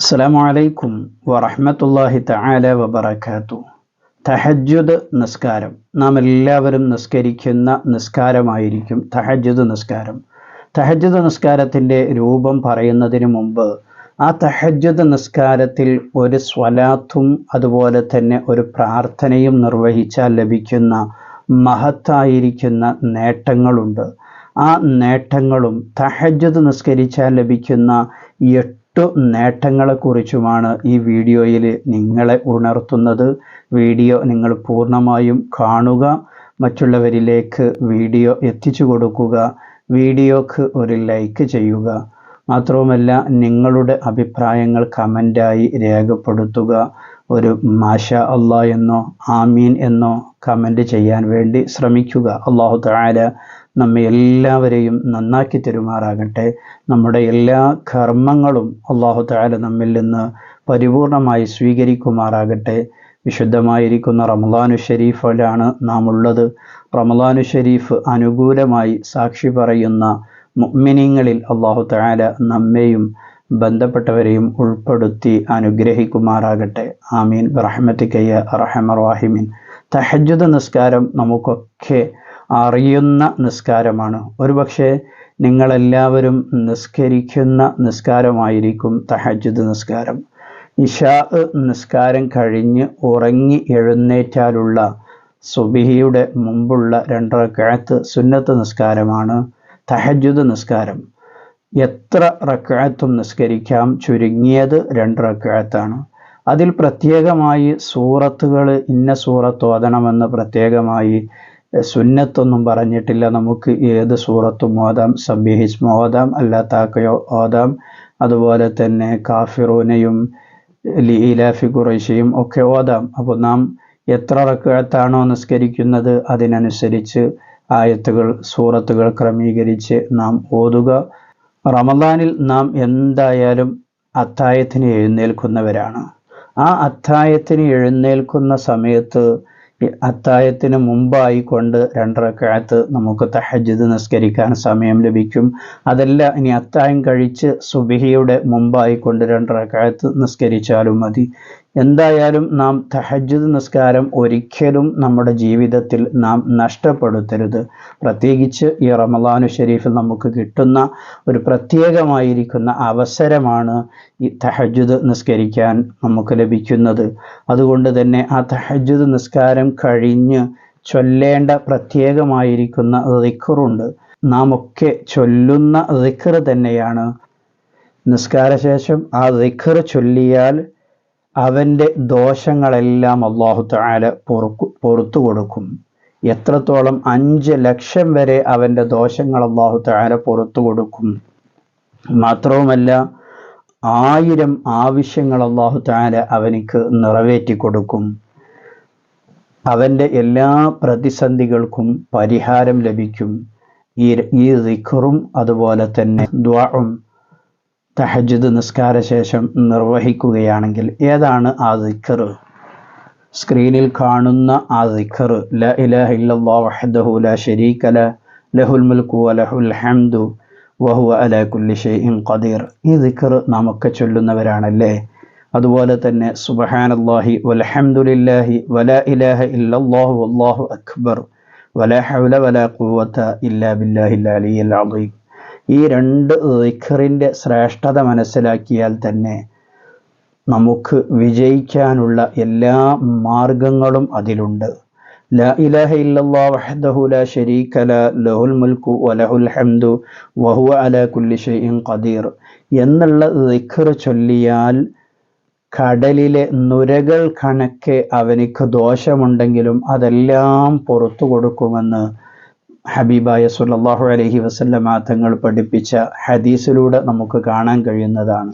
അസ്സലാമു അലൈക്കും വറഹ്മത്തുള്ളാഹി തആല വബറകാതു തഹജ്ജുദ് നിസ്കാരം. നാം എല്ലാവരും നിസ്കരിക്കുന്ന നിസ്കാരമായിരിക്കും തഹജ്ജുദ് നിസ്കാരം. തഹജ്ജുദ് നിസ്കാരത്തിന്റെ രൂപം പറയുന്നതിന് മുമ്പ് ആ തഹജ്ജുദ് നിസ്കാരത്തിൽ ഒരു സ്വലാത്തും അതുപോലെ തന്നെ ഒരു പ്രാർത്ഥനയും നിർവഹിച്ചാൽ ലഭിക്കുന്ന മഹത്തായിരിക്കുന്ന നേട്ടങ്ങളുണ്ട്. ആ നേട്ടങ്ങളും തഹജ്ജുദ് നിസ്കരിച്ചാൽ ലഭിക്കുന്ന എട്ടു നേട്ടങ്ങളെക്കുറിച്ചുമാണ് ഈ വീഡിയോയിൽ നിങ്ങളെ ഉണർത്തുന്നത്. വീഡിയോ നിങ്ങൾ പൂർണമായും കാണുക മറ്റുള്ളവരിലേക്ക് വീഡിയോ എത്തിച്ചു കൊടുക്കുക വീഡിയോക്ക് ഒരു ലൈക്ക് ചെയ്യുക. മാത്രവുമല്ല നിങ്ങളുടെ അഭിപ്രായങ്ങൾ കമന്റായി രേഖപ്പെടുത്തുക. ഒരു മാഷ അള്ളാ എന്നോ ആമീൻ എന്നോ കമന്റ് ചെയ്യാൻ വേണ്ടി ശ്രമിക്കുക. അള്ളാഹു താല നമ്മെ എല്ലാവരെയും നന്നാക്കി തരുമാറാകട്ടെ. നമ്മുടെ എല്ലാ കർമ്മങ്ങളും അള്ളാഹു താല നമ്മിൽ നിന്ന് പരിപൂർണമായി സ്വീകരിക്കുമാറാകട്ടെ. വിശുദ്ധമായിരിക്കുന്ന റമലാനു ഷെരീഫിലാണ് നാം ഉള്ളത് റമലാനു ഷെരീഫ് അനുകൂലമായി സാക്ഷി പറയുന്ന മുഅ്മിനീങ്ങളിൽ അള്ളാഹു താല നമ്മെയും ബന്ധപ്പെട്ടവരെയും ഉൾപ്പെടുത്തി അനുഗ്രഹിക്കുമാറാകട്ടെ. ആമീൻ. റഹ്മത്തിക്കയ്യ റഹമറാഹിമീൻ തഹജ്ജുദ് നിസ്കാരം നമുക്കൊക്കെ അറിയുന്ന നിസ്കാരമാണ്. ഒരുപക്ഷെ നിങ്ങളെല്ലാവരും നിസ്കരിക്കുന്ന നിസ്കാരമായിരിക്കും തഹജ്ജുദ് നിസ്കാരം. ഇഷാ നിസ്കാരം കഴിഞ്ഞ് ഉറങ്ങി എഴുന്നേറ്റാലുള്ള സുബിഹിയുടെ മുമ്പുള്ള രണ്ടറക്കാലത്ത് സുന്നത്ത് നിസ്കാരമാണ് തഹജ്ജുദ് നിസ്കാരം. എത്ര റക്കാഴത്തും നിസ്കരിക്കാം? ചുരുങ്ങിയത് രണ്ട് റക്കാത്താണ്. അതിൽ പ്രത്യേകമായി സൂറത്തുകൾ ഇന്ന സൂറത്ത് ഓതണമെന്ന് പ്രത്യേകമായി സുന്നത്തൊന്നും പറഞ്ഞിട്ടില്ല. നമുക്ക് ഏത് സൂറത്തും ഓതാം സബിഹിസ്മ ഓതാം അല്ലാത്താക്കയോ ഓതാം. അതുപോലെ തന്നെ കാഫിറൂനയും ലീലാഫി ഖുറൈശിയും ഒക്കെ ഓതാം. അപ്പോൾ നാം എത്ര റക്കാത്താണോ നിസ്കരിക്കുന്നത് അതിനനുസരിച്ച് ആയത്തുകൾ സൂറത്തുകൾ ക്രമീകരിച്ച് നാം ഓതുക. റമദാനിൽ നാം എന്തായാലും അത്തായത്തിന് എഴുന്നേൽക്കുന്നവരാണ്. ആ അത്തായത്തിന് എഴുന്നേൽക്കുന്ന സമയത്ത് അത്തായത്തിന് മുമ്പായി കൊണ്ട് രണ്ടരക്കാലത്ത് നമുക്ക് തഹജ്ജുദ് നിസ്കരിക്കാൻ സമയം ലഭിക്കും. അതല്ല ഇനി അത്തായം കഴിച്ച് സുബിഹിയുടെ മുമ്പായി കൊണ്ട് രണ്ടരക്കാലത്ത് നിസ്കരിച്ചാലും മതി. എന്തായാലും നാം തഹജ്ജുദ് നിസ്കാരം ഒരിക്കലും നമ്മുടെ ജീവിതത്തിൽ നാം നഷ്ടപ്പെടുത്തരുത്. പ്രത്യേകിച്ച് ഈ റമലാനു ഷെരീഫിൽ നമുക്ക് കിട്ടുന്ന ഒരു പ്രത്യേകമായിരിക്കുന്ന അവസരമാണ് ഈ തഹജ്ജുദ് നിസ്കരിക്കാൻ നമുക്ക് ലഭിക്കുന്നത്. അതുകൊണ്ട് തന്നെ ആ തഹജ്ജുദ് നിസ്കാരം കഴിഞ്ഞ് ചൊല്ലേണ്ട പ്രത്യേകമായിരിക്കുന്ന റിക്കറുണ്ട് നാം ഒക്കെ ചൊല്ലുന്ന റിക്കർ തന്നെയാണ്. നിസ്കാരശേഷം ആ റിക്കർ ചൊല്ലിയാൽ അവന്റെ ദോഷങ്ങളെല്ലാം അള്ളാഹു താല പൊറുക്കു പൊറത്തു കൊടുക്കും. എത്രത്തോളം അഞ്ച് ലക്ഷം വരെ അവന്റെ ദോഷങ്ങൾ അള്ളാഹു താല പുറത്തു കൊടുക്കും. മാത്രവുമല്ല ആയിരം ആവശ്യങ്ങൾ അള്ളാഹു താല അവനിക്ക് നിറവേറ്റി കൊടുക്കും. അവന്റെ എല്ലാ പ്രതിസന്ധികൾക്കും പരിഹാരം ലഭിക്കും. ഈ ഈ റിഖറും അതുപോലെ തന്നെ ദ്വാവും തഹജുദ് നിസ്കാരശേഷം നിർവഹിക്കുകയാണെങ്കിൽ ഏതാണ് ആ ദിക്കർ സ്ക്രീനിൽ കാണുന്ന ആ ദിക്കർ ല ഇലാഹ ഇല്ലല്ലാഹു വഹ്ദഹു ലാ ശരീക ലഹുൽ മുൽക്കു വലഹുൽ ഹംദു വഹുവ അലാ കുല്ലി ഷൈഇൻ ഖദീർ. ഈ ദിക്കർ നമുക്ക് ചൊല്ലുന്നവരാണല്ലേ? അതുപോലെ തന്നെ സുബ്ഹാനല്ലാഹി വൽഹംദുലില്ലാഹി വലാ ഇലാഹ ഇല്ലല്ലാഹു അല്ലാഹു അക്ബർ വലാ ഹൗല വലാ ഖുവത ഇല്ലാ ബില്ലാഹിൽ അലിയിൽ അളീം ഈ രണ്ട് ദിഖറിന്റെ ശ്രേഷ്ഠത മനസ്സിലാക്കിയാൽ തന്നെ നമുക്ക് വിജയിക്കാനുള്ള എല്ലാ മാർഗങ്ങളും അതിലുണ്ട്. വഹ്ദഹു ലാ ശരീക ല ലഹുൽ മുൽക്കു വലഹുൽ ഹംദു വഹുവ അലാ കുല്ലി ഷൈഇൻ ഖദീർ എന്നുള്ള ദിഖർ ചൊല്ലിയാൽ കടലിലെ നുരകൾ കണക്കെ അവനിക്ക് ദോഷമുണ്ടെങ്കിലും അതെല്ലാം പുറത്തു കൊടുക്കുമെന്ന് ഹബീബായ സുല്ലാഹു അലഹി വസല്ലമ തങ്ങൾ പഠിപ്പിച്ച ഹദീസിലൂടെ നമുക്ക് കാണാൻ കഴിയുന്നതാണ്.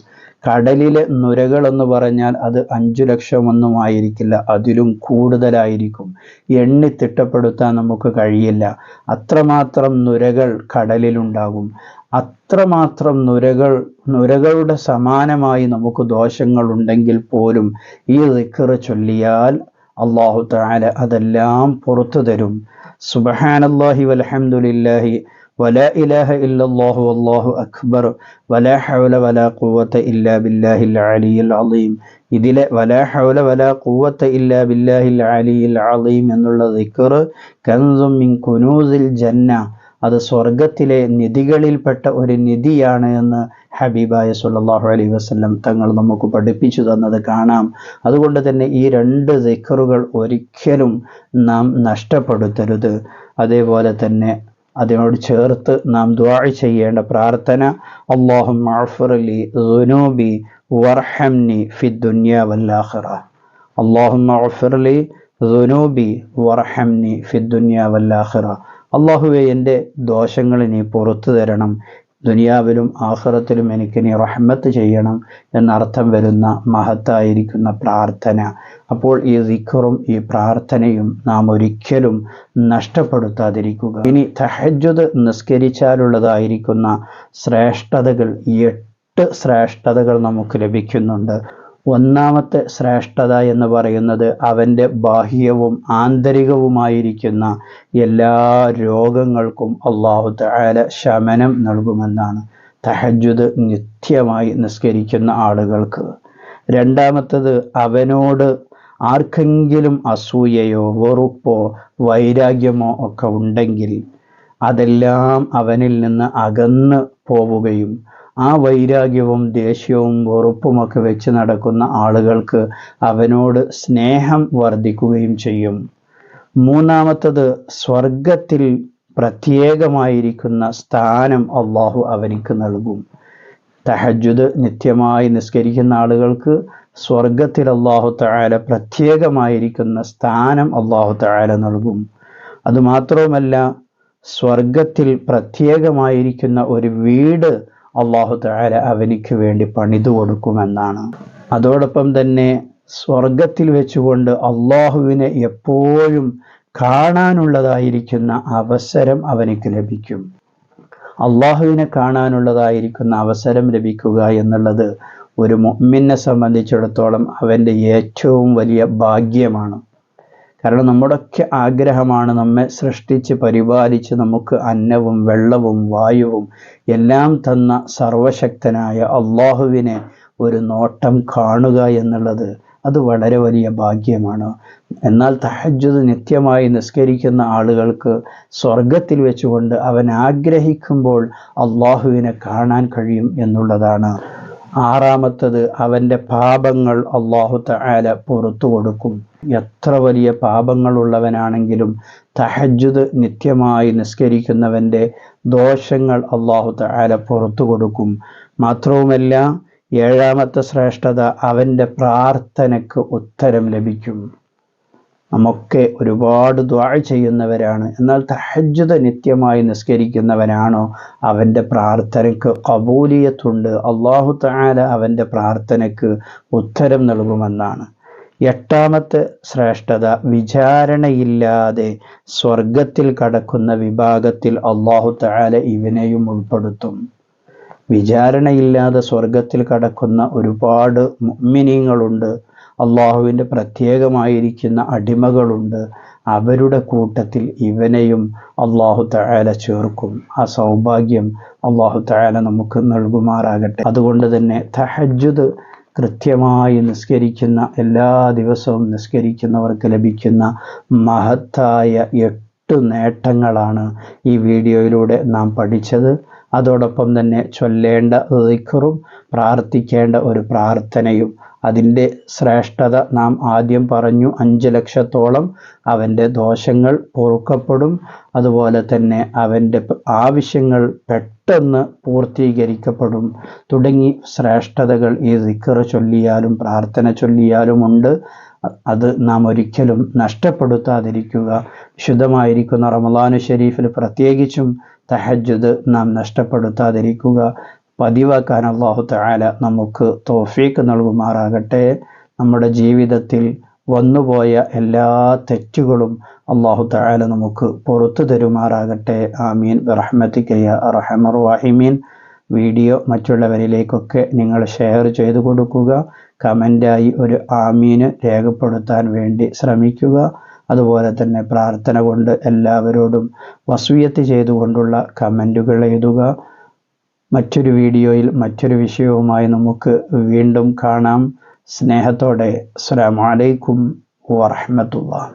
കടലിലെ നുരകൾ എന്ന് പറഞ്ഞാൽ അത് അഞ്ചു ലക്ഷമൊന്നും ആയിരിക്കില്ല അതിലും കൂടുതലായിരിക്കും. എണ്ണി തിട്ടപ്പെടുത്താൻ നമുക്ക് കഴിയില്ല. അത്രമാത്രം നുരകൾ കടലിലുണ്ടാകും. അത്രമാത്രം നുരകൾ നുരകളുടെ സമാനമായി നമുക്ക് ദോഷങ്ങൾ ഉണ്ടെങ്കിൽ പോലും ഈ റിക്കറ് ചൊല്ലിയാൽ അള്ളാഹു താല അതെല്ലാം പുറത്തു തരും. സുബഹാനല്ലാഹി വലഹമുല്ലാഹി വല ഇലാഹ ഇല്ലാഹു അള്ളാഹു അക്ബർ. വല ഹൗല വല കൂവത്ത ഇല്ലാ ബില്ലാഹിൽ അലിയിൽ അലീം. ഇതിലെ വല ഹൗല വല കൂവത്ത ഇല്ലാ ബില്ലാഹിൽ അലിയിൽ അലീം എന്നുള്ള ദിക്കർ കൻസും മിൻ കുനൂസിൽ ജന്ന അത് സ്വർഗത്തിലെ നിധികളിൽപ്പെട്ട ഒരു നിധിയാണ് എന്ന് ഹബീബായ സുല്ലാഹു അലൈ വസ്ലം തങ്ങൾ നമുക്ക് പഠിപ്പിച്ചു തന്നത് കാണാം. അതുകൊണ്ട് തന്നെ ഈ രണ്ട് ദിക്കറുകൾ ഒരിക്കലും നാം നഷ്ടപ്പെടുത്തരുത്. അതേപോലെ തന്നെ അതിനോട് ചേർത്ത് നാം ദ്വാ ചെയ്യേണ്ട പ്രാർത്ഥന അള്ളാഹു മാഫുറലി സുനൂബി വർഹംനി ഫി ദുനിയ വല്ലാഹിറ അള്ളാഹു ദുനിയ വല്ലാഖിറ അള്ളാഹുവെ എന്റെ ദോഷങ്ങൾ നീ പുറത്തു തരണം. ദുനിയാവിലും ആഹ്റത്തിലും എനിക്ക് നീ റഹ്മത്ത് ചെയ്യണം എന്നർത്ഥം വരുന്ന മഹത്തായിരിക്കുന്ന പ്രാർത്ഥന. അപ്പോൾ ഈ ദിഖറും ഈ പ്രാർത്ഥനയും നാം ഒരിക്കലും നഷ്ടപ്പെടുത്താതിരിക്കുക. ഇനി തഹജ്ജുദ് നിസ്കരിച്ചാലുള്ളതായിരിക്കുന്ന ശ്രേഷ്ഠതകൾ എട്ട് ശ്രേഷ്ഠതകൾ നമുക്ക് ലഭിക്കുന്നുണ്ട്. ഒന്നാമത്തെ ശ്രേഷ്ഠത എന്ന് പറയുന്നത് അവന്റെ ബാഹ്യവും ആന്തരികവുമായിരിക്കുന്ന എല്ലാ രോഗങ്ങൾക്കും അള്ളാഹു താല ശമനം നൽകുമെന്നാണ്. തഹജുദ് നിത്യമായി നിസ്കരിക്കുന്ന ആളുകൾക്ക്. രണ്ടാമത്തത് അവനോട് ആർക്കെങ്കിലും അസൂയയോ വെറുപ്പോ വൈരാഗ്യമോ ഒക്കെ ഉണ്ടെങ്കിൽ അതെല്ലാം അവനിൽ നിന്ന് അകന്ന് പോവുകയും ആ വൈരാഗ്യവും ദേഷ്യവും വെറുപ്പുമൊക്കെ വെച്ച് നടക്കുന്ന ആളുകൾക്ക് അവനോട് സ്നേഹം വർദ്ധിക്കുകയും ചെയ്യും. മൂന്നാമത്തത് സ്വർഗത്തിൽ പ്രത്യേകമായിരിക്കുന്ന സ്ഥാനം അള്ളാഹു അവനിക്ക് നൽകും. തഹജുദ് നിത്യമായി നിസ്കരിക്കുന്ന ആളുകൾക്ക് സ്വർഗത്തിൽ അള്ളാഹു തആല പ്രത്യേകമായിരിക്കുന്ന സ്ഥാനം അള്ളാഹു തആല നൽകും. അതുമാത്രവുമല്ല സ്വർഗത്തിൽ പ്രത്യേകമായിരിക്കുന്ന ഒരു വീട് അള്ളാഹു താര അവനിക്ക് വേണ്ടി പണിതു കൊടുക്കുമെന്നാണ്. അതോടൊപ്പം തന്നെ സ്വർഗത്തിൽ വെച്ചുകൊണ്ട് അള്ളാഹുവിനെ എപ്പോഴും കാണാനുള്ളതായിരിക്കുന്ന അവസരം അവനിക്ക് ലഭിക്കും. അള്ളാഹുവിനെ കാണാനുള്ളതായിരിക്കുന്ന അവസരം ലഭിക്കുക എന്നുള്ളത് ഒരു മൊമ്മിനെ സംബന്ധിച്ചിടത്തോളം അവന്റെ ഏറ്റവും വലിയ ഭാഗ്യമാണ്. കാരണം നമ്മുടെയൊക്കെ ആഗ്രഹമാണ് നമ്മെ സൃഷ്ടിച്ച് പരിപാലിച്ച് നമുക്ക് അന്നവും വെള്ളവും വായുവും എല്ലാം തന്ന സർവശക്തനായ അള്ളാഹുവിനെ ഒരു നോട്ടം കാണുക എന്നുള്ളത് അത് വളരെ വലിയ ഭാഗ്യമാണ്. എന്നാൽ തഹജ്ജുദ് നിത്യമായി നിസ്കരിക്കുന്ന ആളുകൾക്ക് സ്വർഗത്തിൽ വെച്ചുകൊണ്ട് അവൻ ആഗ്രഹിക്കുമ്പോൾ അള്ളാഹുവിനെ കാണാൻ കഴിയും എന്നുള്ളതാണ്. ആറാമത്തത് അവന്റെ പാപങ്ങൾ അള്ളാഹു തആല പുറത്തു കൊടുക്കും. എത്ര വലിയ പാപങ്ങളുള്ളവനാണെങ്കിലും തഹജുദ് നിത്യമായി നിസ്കരിക്കുന്നവന്റെ ദോഷങ്ങൾ അള്ളാഹു തആല പുറത്തു കൊടുക്കും. മാത്രവുമല്ല ഏഴാമത്തെ ശ്രേഷ്ഠത അവന്റെ പ്രാർത്ഥനയ്ക്ക് ഉത്തരം ലഭിക്കും. നമ്മൊക്കെ ഒരുപാട് ദ്വാ ചെയ്യുന്നവരാണ്. എന്നാൽ തഹജ്ജുത നിത്യമായി നിസ്കരിക്കുന്നവനാണോ? അവന്റെ പ്രാർത്ഥനയ്ക്ക് കബൂലിയത്തുണ്ട്. അള്ളാഹു താല അവന്റെ പ്രാർത്ഥനയ്ക്ക് ഉത്തരം നൽകുമെന്നാണ്. എട്ടാമത്തെ ശ്രേഷ്ഠത വിചാരണയില്ലാതെ സ്വർഗത്തിൽ കടക്കുന്ന വിഭാഗത്തിൽ അള്ളാഹു താല ഇവനെയും ഉൾപ്പെടുത്തും. വിചാരണയില്ലാതെ സ്വർഗത്തിൽ കടക്കുന്ന ഒരുപാട് മുഅ്മിനീങ്ങളുണ്ട്. അള്ളാഹുവിന്റെ പ്രത്യേകമായിരിക്കുന്ന അടിമകളുണ്ട്. അവരുടെ കൂട്ടത്തിൽ ഇവനെയും അള്ളാഹു തആല ചേർക്കും. ആ സൗഭാഗ്യം അള്ളാഹു തആല നമുക്ക് നൽകുമാറാകട്ടെ. അതുകൊണ്ട് തന്നെ തഹജുദ് കൃത്യമായി നിസ്കരിക്കുന്ന എല്ലാ ദിവസവും നിസ്കരിക്കുന്നവർക്ക് ലഭിക്കുന്ന മഹത്തായ എട്ട് നേട്ടങ്ങളാണ് ഈ വീഡിയോയിലൂടെ നാം പഠിച്ചത്. അതോടൊപ്പം തന്നെ ചൊല്ലേണ്ട ദിക്കറും പ്രാർത്ഥിക്കേണ്ട ഒരു പ്രാർത്ഥനയും അതിന്റെ ശ്രേഷ്ഠത നാം ആദ്യം പറഞ്ഞു അഞ്ച് ലക്ഷത്തോളം അവന്റെ ദോഷങ്ങൾ പൊറുക്കപ്പെടും. അതുപോലെ തന്നെ അവന്റെ ആവശ്യങ്ങൾ പെട്ടെന്ന് പൂർത്തീകരിക്കപ്പെടും. തുടങ്ങി ശ്രേഷ്ഠതകൾ ഈ ദിക്കർ ചൊല്ലിയാലും പ്രാർത്ഥന ചൊല്ലിയാലും ഉണ്ട് അത് നാം ഒരിക്കലും നഷ്ടപ്പെടുത്താതിരിക്കുക. വിശുദ്ധമായിരിക്കുന്ന റമദാനു ഷെരീഫിൽ പ്രത്യേകിച്ചും തഹജ്ജുദ് നാം നഷ്ടപ്പെടുത്താതിരിക്കുക. പതിവാക്കാൻ അള്ളാഹു താല നമുക്ക് തോഫീക്ക് നൽകുമാറാകട്ടെ. നമ്മുടെ ജീവിതത്തിൽ വന്നുപോയ എല്ലാ തെറ്റുകളും അള്ളാഹു താല നമുക്ക് പുറത്തു തരുമാറാകട്ടെ. ആമീൻ. റഹ്മത്തിക്കയ്യ റഹമർ വാഹിമീൻ വീഡിയോ മറ്റുള്ളവരിലേക്കൊക്കെ നിങ്ങൾ ഷെയർ ചെയ്തു കൊടുക്കുക. കമന്റായി ഒരു ആമീന് രേഖപ്പെടുത്താൻ വേണ്ടി ശ്രമിക്കുക. അതുപോലെ തന്നെ പ്രാർത്ഥന കൊണ്ട് എല്ലാവരോടും വസൂയത്ത് ചെയ്തുകൊണ്ടുള്ള കമന്റുകൾ എഴുതുക. മറ്റൊരു വീഡിയോയിൽ മറ്റൊരു വിഷയവുമായി നമുക്ക് വീണ്ടും കാണാം. സ്നേഹത്തോടെ. അസ്സലാമു അലൈക്കും വറഹ്മത്തുള്ളാഹി.